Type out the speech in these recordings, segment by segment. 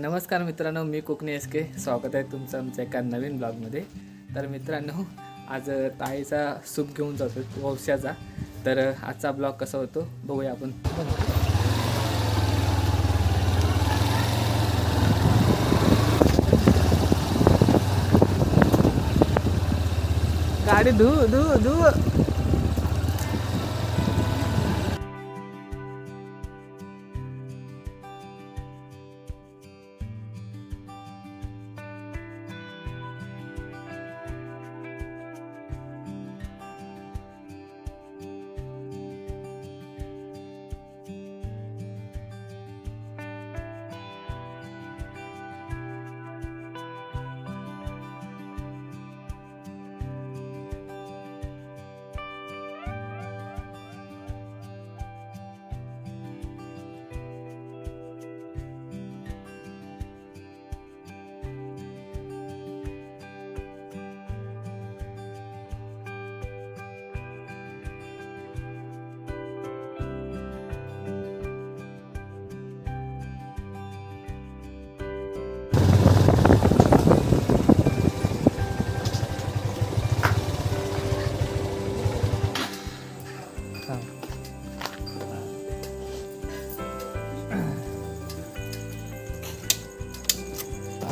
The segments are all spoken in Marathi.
नमस्कार मित्रांनो मी कोकणी एस के. स्वागत आहे तुमचं आमच्या एका नवीन ब्लॉगमध्ये. तर मित्रांनो आज ताईचा सूप घेऊन जातो वंशाचा तर आजचा ब्लॉग कसा होतो बघूया आपण. गाडी धू धू धू.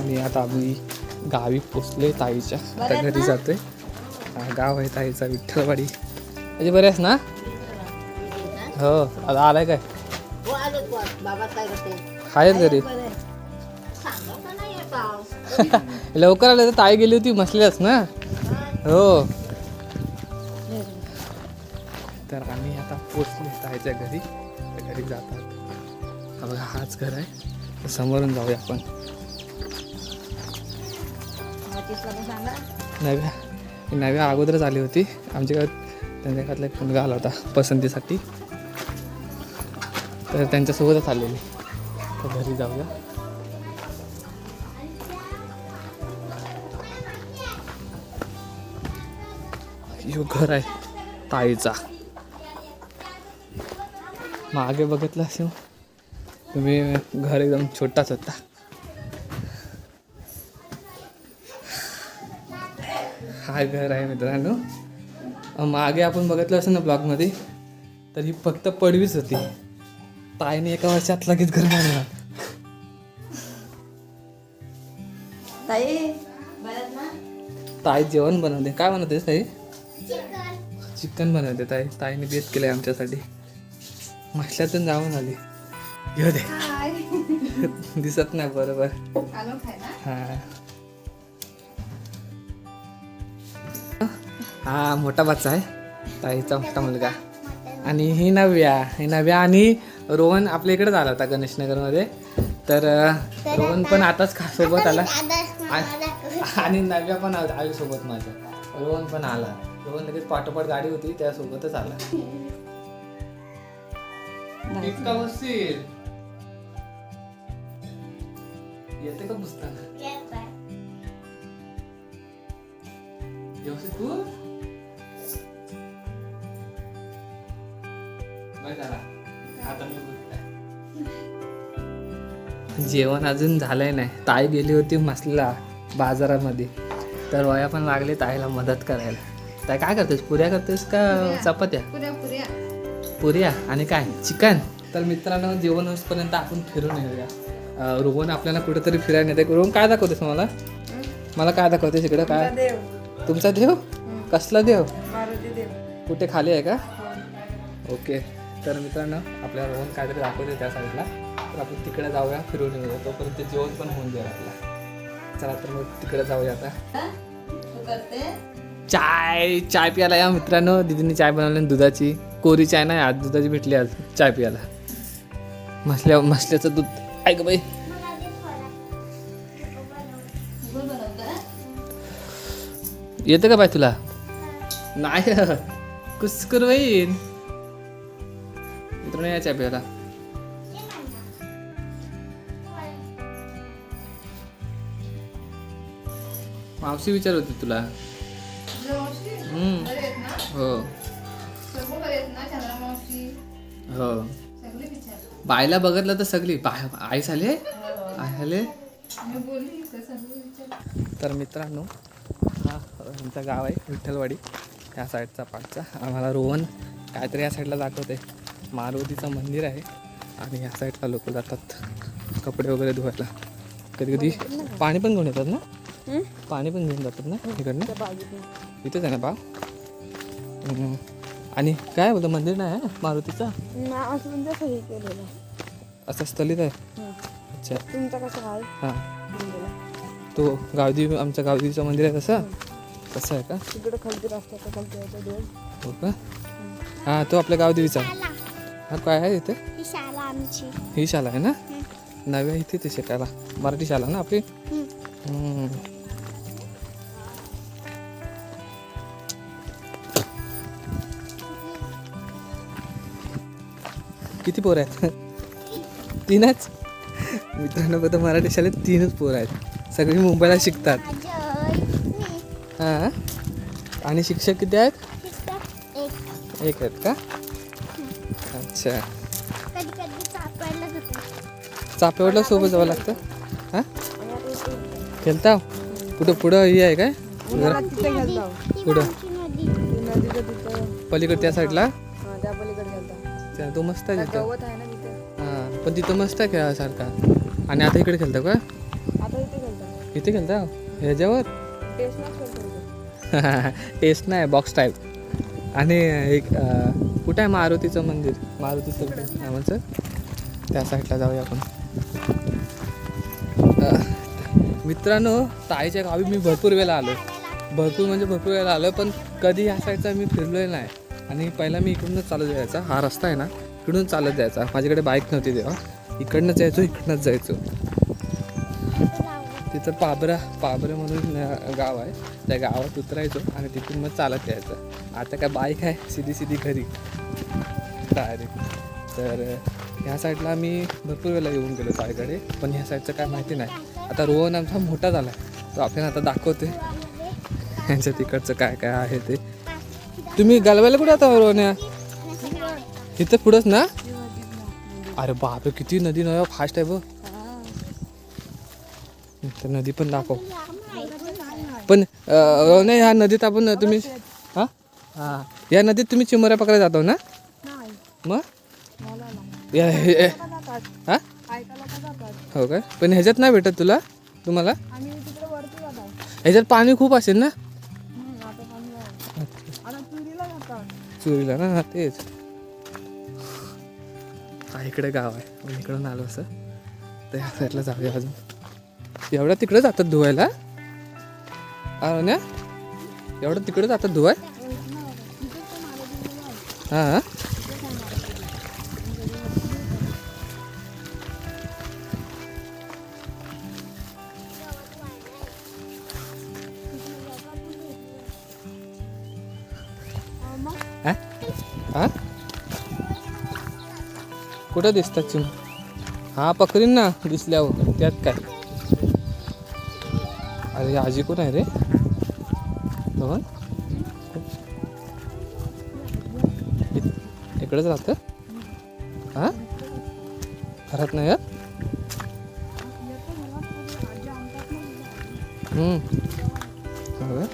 आणि आता आम्ही गावी पोचलोय ताईच्या. आता घरी जातोय. गाव आहे ताईचा विठ्ठलवाडी. म्हणजे बरेच ना? हो आता आलाय काय? हो आहेत घरी. बरं. लवकर आले तर ताई गेली होती मसल्याच ना? हो. तर आम्ही आता पोचलो ताईच्या घरी. घरी जातात. हा बघा हाच घर आहे. समोरून जाऊया आपण. पण सांगा. नव्या नव्या अगोदरच आली होती. आमच्या घरात त्यांच्या घरातला एक मुलगा आला होता पसंतीसाठी. तर त्यांच्यासोबतच आलेली. तर घरी जाऊया. यो घर आहे ताईचा. मागे बघितलं असेल. तुम्ही घर एकदम छोटाच होता. हा घर आहे मित्रांनो. मागे आपण बघितलं असेल ना ब्लॉगमध्ये तर ही फक्त पडवीच होती. ताईने एका वर्षात लगेच घर बांधलं. ताई? ताई जेवण बनवते. काय बनवते ताई? चिकन. बनवते ताई. ताईने बेत केलंय आमच्यासाठी. मसल्यातून जाऊन आली. येऊ दे. दिसत नाही बरोबर. हा. हा मोठा बच्चा आहे. ताईचा मोठा मुलगा. आणि ही नव्या ही नव्या आणि रोहन आपल्या इकडेच आला होता गणेशनगरमध्ये. तर रोहन पण आताच खा सोबत आला. आणि नव्या पण आ- आली सोबत माझ्या. रोहन पण आला. रोहन लगेच पाठोपाठ गाडी होती त्यासोबतच आला. इतका येते का पुस्तक? व्यवस्थित तू? जेवण अजून झालंय नाही. ताई गेली होती मसला बाजारामध्ये. तर वया पण लागले ताईला मदत करायला. ताई काय करतेस? पुऱ्या करतेस का चपात्या? पुऱ्या आणि काय? चिकन? तर मित्रांनो जेवण होईपर्यंत आपण फिरून येऊया. रोहन आपल्याला कुठेतरी फिरायला नेते. रोहन काय दाखवतेस मला? मला काय दाखवतेस इकडं? काय? देव. तुमचा देव? कसला देव? कुठे खाली आहे का? ओके. तर मित्रांनो आपल्याला रोहन काहीतरी दाखवते त्या साईडला तर आपण तिकडे जाऊया फिरून येऊया तोपर्यंत जेवण पण होऊन जाईल आपला चला तर मग तिकडे जाऊया आता. चाय चाय प्यायला या मित्रांनो. दिदीने चाय बनवली दुधाची. कोरी चाय नाही आज दुधाची भेटली आज. चाय प्यायला. मसल्या मसल्याचं दूध. ऐक बाई. येतं का बाई तुला? नाही. कुस्कर होईन मित्रांनो मावशी विचारत होती तुला. हो. हो. बायला बघितलं तर सगळी. आई झाले? आई झाले? तर मित्रांनो हा आमचा गाव आहे विठ्ठलवाडी. ह्या साईडचा पाठचा. आम्हाला रोहन काहीतरी या साईडला दाखवते. मारुतीचं मंदिर आहे. आणि ह्या साईडला लोक जातात. कपडे वगैरे धुवायला. कधी कधी पाणी पण घेऊन येतात ना? पाणी पण घेऊन जातात ना इकडनं? इथेच आहे ना बा. आणि काय बोलतं मंदिर नाही आहे मारुतीचं? असं म्हणजे असं केलेलं असं स्थलित आहे? हं. अच्छा. तुमचं कसं काय हां? तो गावदेवी आमच्या गावदेवीचं मंदिर आहे तसं? तसं आहे का? तिकडं हो का? हां तो आपल्या गावदेवीचा. हा काय आहे इथे? ही शाळा आमची. ही शाळा आहे ना? नव्या इथे ते शिकायला. मराठी शाळा ना आपली? हम्म. किती पोर आहेत? तीनच? मित्रांनो बघा मराठी शाळेत तीनच पोर आहेत. सगळी मुंबईला शिकतात. हां? आणि शिक्षक किती आहेत? एक आहेत का? अच्छा कधी कधी सापडलं होतं. चापेवाडला सोबत जावं लागतं? हां? आणि आता इथे खेळता कुठं पुढं हे आहे काय? कुठं पलीकडे त्या साईडला. हा तो मस्त आहे तिथं. हां पण तिथं मस्त आहे खेळासारखा. आणि आता इकडे खेळता का? आता इथे खेळता ह्याच्यावर टेस्ट नाही बॉक्स टाईप आणि एक कुठं आहे मारुतीचं मंदिर? मारुतीचं नावाचं त्या साईडला जाऊया आपण. मित्रांनो ताईच्या गावी मी भरपूर वेळेला आलो भरपूर म्हणजे भरपूर वेळा आलो पण कधी ह्या साईडचा मी फिरलोय नाही. आणि पहिला मी इकडूनच चालत जायचा. हा रस्ता आहे ना इकडून चालत जायचा. माझ्याकडे बाईक नव्हती तेव्हा. इकडनंच जायचो इकडनंच जायचो. तर पाबरा पाबरा म्हणून गाव आहे. त्या गावात उतरायचो आणि तिथून मग चालत यायचं. आता काय बाईक आहे सिधी सिधी घरी. डायरेक्ट तर ह्या साईडला मी भरपूर वेळेला येऊन गेलो ताईकडे पण ह्या साईडचं काय माहिती नाही. आता रोहन आमचा मोठा झाला आहे. तो आपल्याला आता दाखवते यांच्या तिकडचं काय काय आहे ते. तुम्ही गलवायला कुठे आता रोहन? इथं पुढंच ना? अरे बापरे किती नदी नव्या फास्ट आहे बघ. तर नदी पण दाखव. पण नाही ह्या नदीत आपण तुम्ही हा? या नदीत तुम्ही चिमऱ्या पकडायला जातो ना? मग? या हो? काय पण ह्याच्यात नाही भेटत तुला? तुम्हाला? ह्याच्यात पाणी खूप असेल ना? चुरीला ना? तेच. हा इकडे गाव आहे. मी इकडून आलो असं. तर ह्या साईडला जाऊया अजून. एवढ्या तिकडे जातात धुवायला? अरे ना एवढं तिकडे जातात धुवाय? हां. हा? कुठं दिसतात चिम? हा पकडीन ना दिसल्यावर. त्यात काय? अरे आजी कोण आहे रे? रोहन इकडेच राहतं? हा? घरात नाही यार का?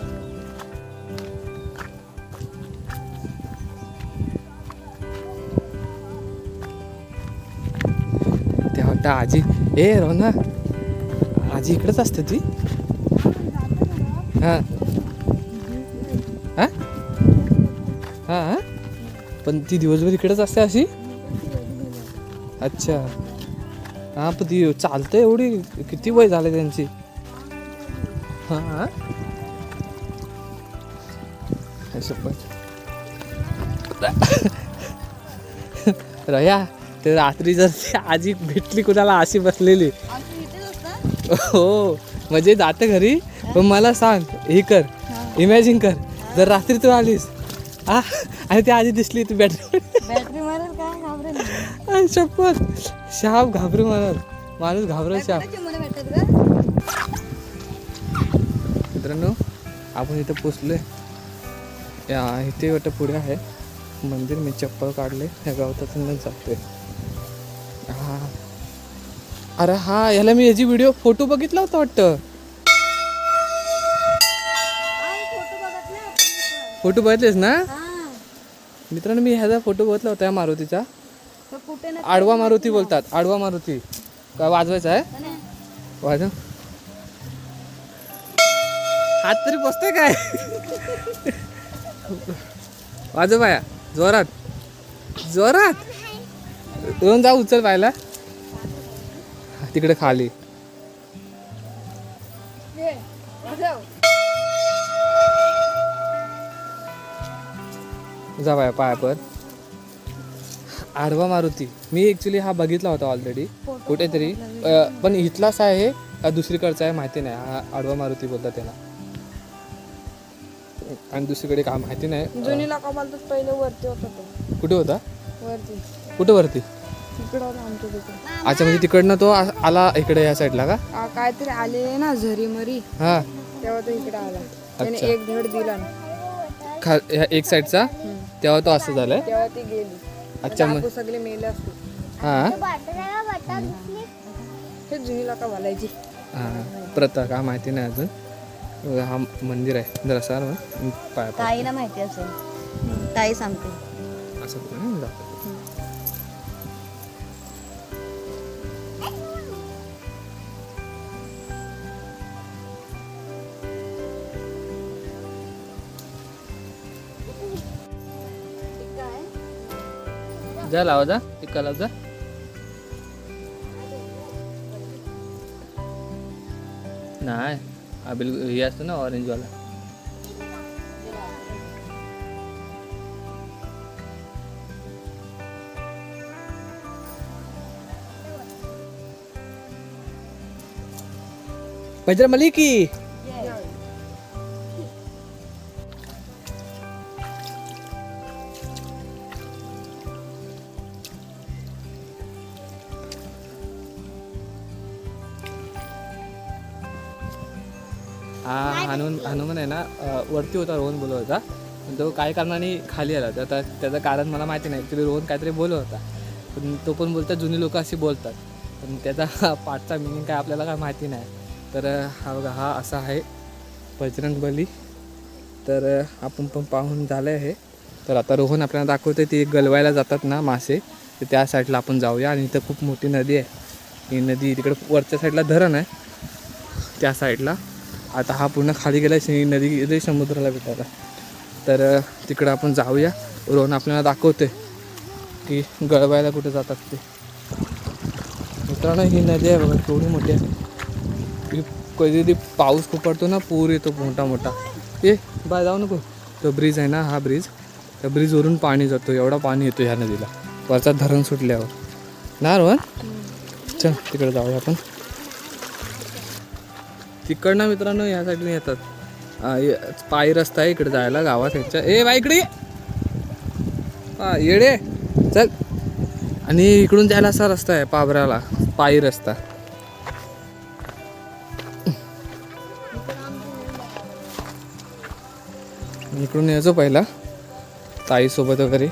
ते वाटतं आजी ए रोना. आजी इकडेच असते ती? हां. हां? हां पण ती दिवसभर इकडेच असते अशी? अच्छा. हां पण ती चालतं एवढी? किती वय झालं त्यांची? हां रया ते रात्री जर आजी भेटली कुणाला अशी बसलेली. हो म्हणजे जाते घरी. पण मला सांग हे कर. इमॅजिन कर. जर रात्री तू आलीस आ आणि ती आजी दिसली ती बॅटरी बॅटरी मारेल काय? घाबरेल शपथ. शाप घाबरू मला माणूस घाबरत शाप. मित्रांनो आपण इथं पोचलोय. या इथे वाटतं पुढे आहे. मंदिर मी चप्पल काढले. त्या गावतातूनच जातोय. हा. अरे हा याला मी याची व्हिडिओ फोटो बघितला होता वाटतं. फोटो बघितलेस ना? मित्रांनो मी ह्याचा फोटो बघितला होता या मारुतीचा. आडवा मारुती बोलतात. आडवा मारुती. काय वाजवायचा आहे? वाजव. हात तरी बसतोय काय? वाजव बाया. जोरात. जोरात. येऊन जा उचल पाहिला तिकडे खाली. जा बाया पाया पर आडवा मारुती. मी ॲक्च्युली हा बघितला होता ऑलरेडी कुठेतरी. पण इथलाच आहे का दुसरीकडचा आहे माहिती नाही. हा आडवा मारुती बोलतात त्याला. आणि दुसरीकडे काय माहिती नाही. जुनी पहिले वरती होता तो. कुठे होता? वरती. कुठे वरती? अच्छा म्हणजे तिकडनं तो आला इकडे या साईडला का? काहीतरी आलेले ना झरी मरी हा. तेव्हा तो इकडे आला. त्याने. एक धड दिला ना. खा एक साईडचा तेव्हा तो असं झालाय? तेव्हा ती गेली. अच्छा मग सगळे मेले असते हा? हे जुनी लोक बोलायची हा प्रथा का माहिती नाही अजून. बघा, हा मंदिर आहे. जरा सार पाया. ताईला माहिती असेल. ताई सांगते. असं करून जातो. जा लावा जा पिकाला लाव जा. नाही हा बिलकुल हे असतो ना ऑरेंजवाला बजर मलिकी. हा हनुमान हनुमान आहे ना वरती होता रोहन बोलत होता. पण तो काही कारणाने खाली आला. तर त्याचं कारण मला माहिती नाही. ॲक्च्युली रोहन काहीतरी बोलत होता. पण तो पण बोलतात जुनी लोक अशी बोलतात. पण त्याचा पाठचा मिनिंग काय आपल्याला काय माहिती नाही. तर हा बघा हा असा आहे बजरंग बली. तर आपण पण पाहून झालं आहे तर आता रोहन आपल्याला दाखवते ते गलवायला जातात ना मासे. तर त्या साईडला आपण जाऊया. आणि इथं खूप मोठी नदी आहे. ही नदी तिकडे वरच्या साईडला धरण आहे. त्या साईडला आता हा पूर्ण खाली गेला ही नदी गेली समुद्राला भेटायला. तर तिकडं आपण जाऊया. रोहन आपल्याला दाखवते की गळवायला कुठे जातात ते. मित्रांनो ही नदी आहे बघा केवढी मोठी आहे. कधी कधी पाऊस खूप पडतो ना पूर येतो मोठा मोठा. ए बाय जाऊ नको. तो ब्रिज आहे ना हा ब्रिज. त्या ब्रिजवरून पाणी जातो एवढा पाणी येतो ह्या नदीला. वरचा धरण सुटल्यावर. ना रोहन? चल तिकडे जाऊया आपण. तिकडनं मित्रांनो ह्या साईडने येतात पायी रस्ता आहे इकडे जायला गावात ह्याच्या ए बा इकडे हा येडे. चल. आणि इकडून जायला असा रस्ता आहे पाबऱ्याला पायी रस्ता. इकडून यायचो पहिला. ताईसोबत वगैरे.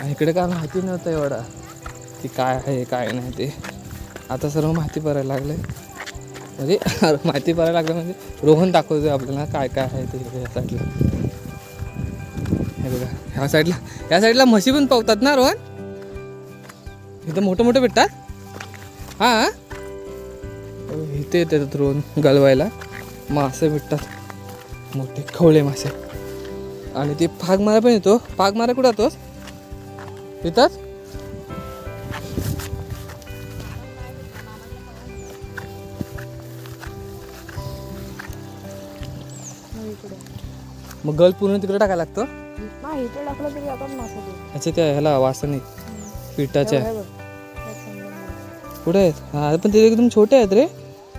आणि इकडे काय माहिती नव्हतं एवढा. की काय आहे काय नाही ते. आता सर्व माहिती भरायला लागलं आहे म्हणजे माहिती पडायला लागलं म्हणजे रोहन दाखवतोय आपल्याला काय काय आहे ते ह्या साईडला हे बघा ह्या साईडला ह्या साईडला म्हशी पण पावतात ना रोहन? इथं मोठं मोठं भेटतात? हां इथे येतात रोहन गलवायला. मासे भेटतात. मोठे खवळे मासे. आणि ते फाग मारा पण येतो. फाग मारा कुठं जातोस? येतात? इकडे. मग गल पूर्ण तिकडे टाकायला लागतं? नाही इथे टाकलं तरी आता मासा ते. ह्याचे त्या ह्याला वासने पिठाच्या. हे बघ. हे समजा. कुठे आहेत? हा पण ते एकदम छोटे आहेत रे.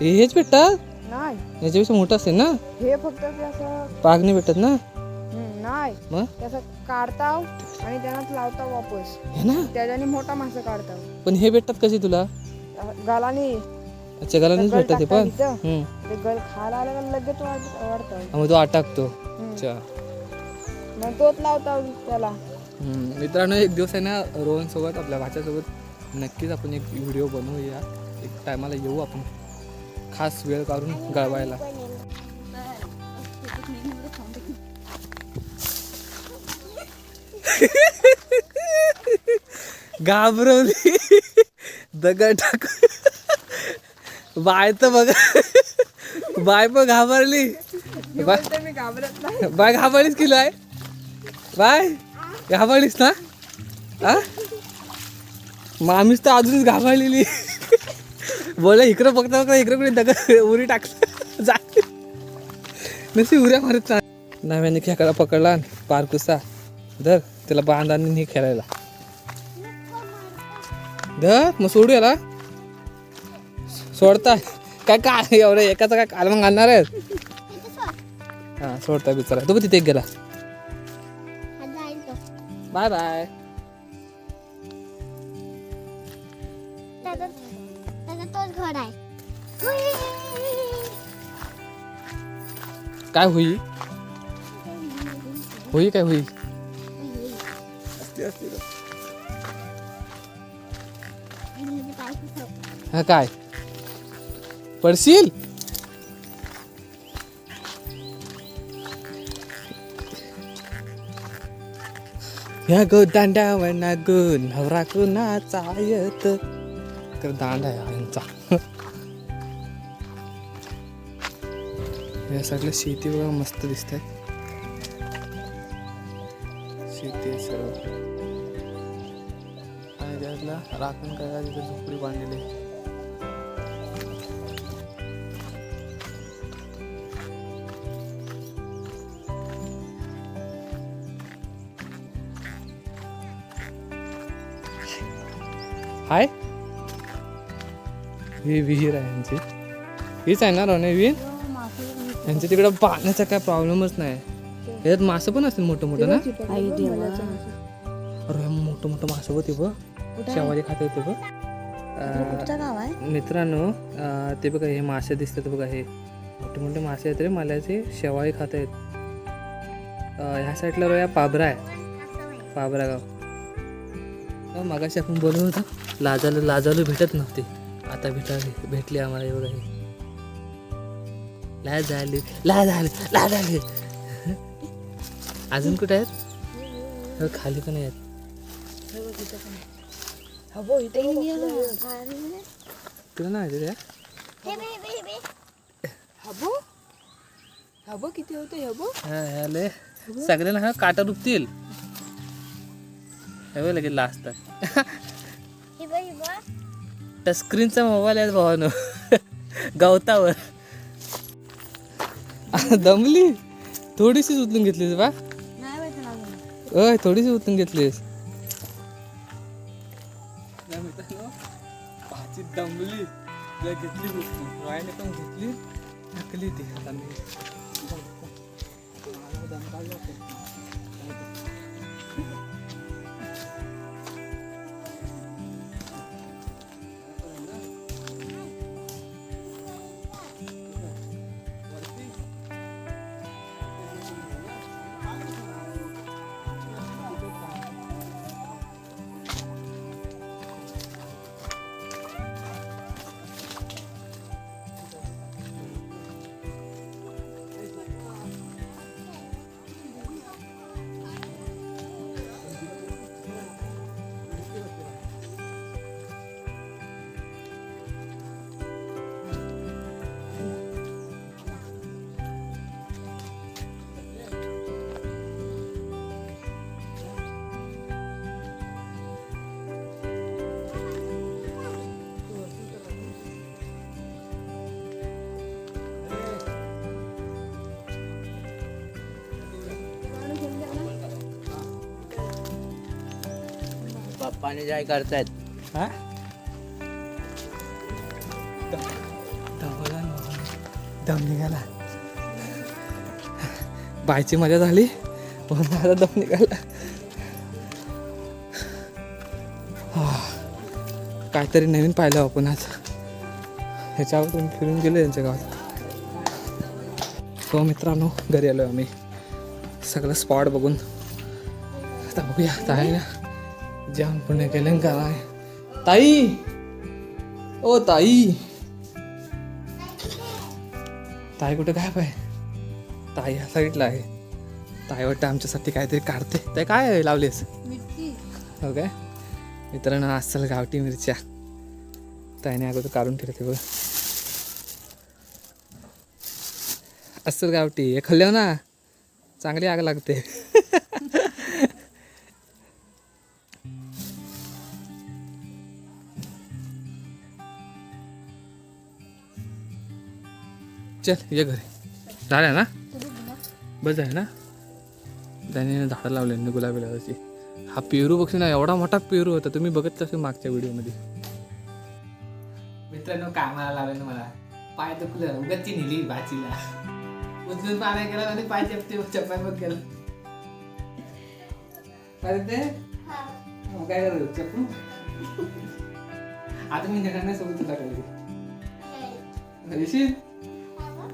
हे हेच भेटतात? नाही. याच्यापेक्षा मोठं असेल ना? हे फक्त ते असं पागने भेटत ना? हम्म, नाही. मग? त्याचं काढताव आणि त्यानंच लावता वापस. हे ना? त्याच्याने मोठा मासा काढताव. पण हे भेटतात कशी तुला? गालाने. अच्छा गलानेच गल भेटतात ते पण. टाकतात इथं. हम्म. ते गल खायला आलं का लगेच वाढ- वाढतं. हा, मग तो अटकतो. अच्छा. मग तोच लावता त्याला. हम्म. मित्रांनो एक दिवस आहे ना रोहन सोबत आपल्या भाच्यासोबत नक्कीच आपण एक व्हिडिओ बनवूया. एक टायमाला येऊ आपण. खास वेळ काढून गळवायला. घाबरवली. दगड टाक बाय तर बघा. बाय पण घाबरली. बाय. मी घाबरत नाही. बाय घाबरलीस किलो आहे बाय. घाबरलीस ना? मग आम्हीच तर अजूनच घाबरलेली. बोला इकडं बघता बघता इकडं कुठे दगड उरी टाकलं जा. नशी उऱ्या मारत ना नव्याने खेकडा पकडला पारकुसा धर त्याला बांध आणि हे खेळायला. धर मग सोडू याला. सोडता. काय काय एवढं एकाचा काय काल मग आणणार आहे हा सोडता बिचारा. तो तिथे गेला. बाय बाय. काय होई? होई काय होई? हा काय? पडशील? ह्या गो दांड्यावर ना गो नवरा कुणाचा येत? तर दांडा आहे यांचा या सगळ्या शेती बघा मस्त दिसतात शेती सर्व आणि त्यातला राखण करायला तिथे झोपडी बांधलेली हाय. ही विहीर आहे यांची. हीच आहे ना रोने विहीर यांच्या तिकडं पाण्याचा काय प्रॉब्लेमच नाही. याच्यात मासं पण असतील मोठं मोठं ना? अरे मोठं मोठं मासं होते बघ. शेवाळी खात होते बघ. मित्रांनो ते बघा हे मासे दिसतात बघा हे. मोठे मोठे मासे आहेत रे माल्याचे शेवाळी खात आहेत. ह्या साईडला रोया पाबरा आहे. पाबरा गाव. मगाशी आपण बोलत होतो. लाजालू लाजालू भेटत नव्हते. आता भेटाली भेटली आम्हाला हे बघा हे. लाज झाली लाज झाली लाज झाली अजून कुठे आहेत? हो, खाली पण आहेत. तुला नाही रे. हबो? हबो किती होते हबो? आले. सगळ्यांना हा काटा दुखतील. हे लगेच लाजतात. टचस्क्रीनचा मोबाईल आहे भावानो. गवतावर. दमली? थोडीशीच उचलून घेतलीस बा. अय थोडीशी उचलून घेतलीस. भाजी दमली. घेतली वायने पण घेतली. टाकली ती पप्पाने काय करतायत. हा. दम निघाला. बायची मजा झाली. पण दम निघाला. हा. काहीतरी नवीन पाहिलं आपण आज. ह्याच्यावर तुम्ही फिरून गेले त्यांच्या गावात. हो मित्रांनो घरी आलो आम्ही. सगळं स्पॉट बघून. आता बघूया आहे ना. जेवण पुण्य केलं का नाही ताई! ओ ताई! ताई कुठे काय पाय ताई या साईडला आहे. ताई वाटतं आमच्यासाठी काहीतरी काढते. ते काय लावलीस? मिरची. हो काय? मित्रांनो अस्सल गावठी मिरच्या. ताईने अगोदर काढून ठेवते बघ. अस्सल गावठी. हे खाल्ल्यावर ना? चांगली आग लागते. चल ये घरी. झाल्या ना? बस आहे ना? त्याने झाडं लावले गुलाबी लावायची हा पेरू बघशील ना एवढा मोठा पेरू होता. तुम्ही बघत असेल मागच्या व्हिडिओमध्ये. मित्रांनो कामाला लावेल मला. पाय दुखलं उगतची नेली भाजीला. उचलून पाण्या गेला आणि पाय चपते चप्पा बघ गेला काय ते काय करू चप्पू आता मी नाही सोबत तुला येशील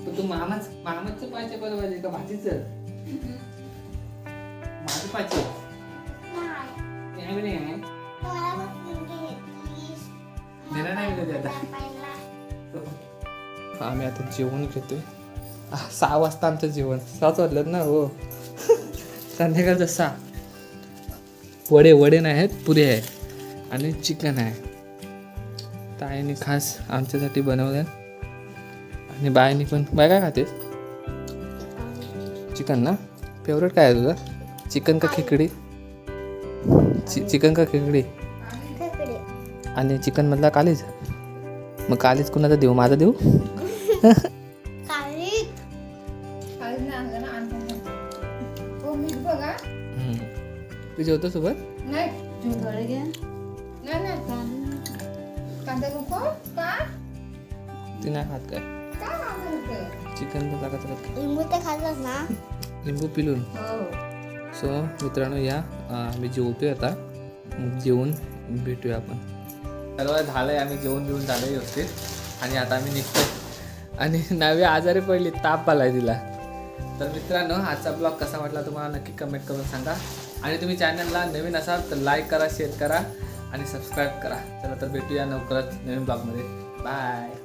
पण तू मामाच मामाचं पाय चप्पल पाहिजे का भाजीचं माझं पाहिजे. नाही. देणार आता आम्ही आता जेवण घेतोय. सहा वाजता आमचं जेवण. सहाच वाजलं ना हो. संध्याकाळचं सहा. वडे वडे नाही आहेत पुरे आहे. आणि चिकन आहे. ताईने खास आमच्यासाठी बनवलं आणि बायने पण बाय काय खाते चिकन ना? फेवरेट काय आहे तुझं? चिकन का खिचडी चि चिकन का खिचडी आणि चिकन मधला कालीज? मग कालीज कुणाचा देऊ? माझा देऊ? तू जेवतो सोबत? नाही. ती खात काय? चिकन कचरा लिंबू ते खाल्लंस ना. लिंबू पिलून. हो. सो मित्रांनो या आम्ही जेवतोय आता. जेवून भेटूया आपण. सर्व झालंय आम्ही जेवण जेवून झालंय व्यवस्थित. आणि आता आम्ही निघतोय. आणि नवी आजारी पडली ताप आलाय तिला. तर मित्रांनो आजचा ब्लॉग कसा वाटला तुम्हाला नक्की कमेंट करून सांगा. आणि तुम्ही चॅनलला नवीन असाल तर लाईक करा शेअर करा. आणि सबस्क्राईब करा. चला तर भेटूया लवकरच नवीन ब्लॉगमध्ये. बाय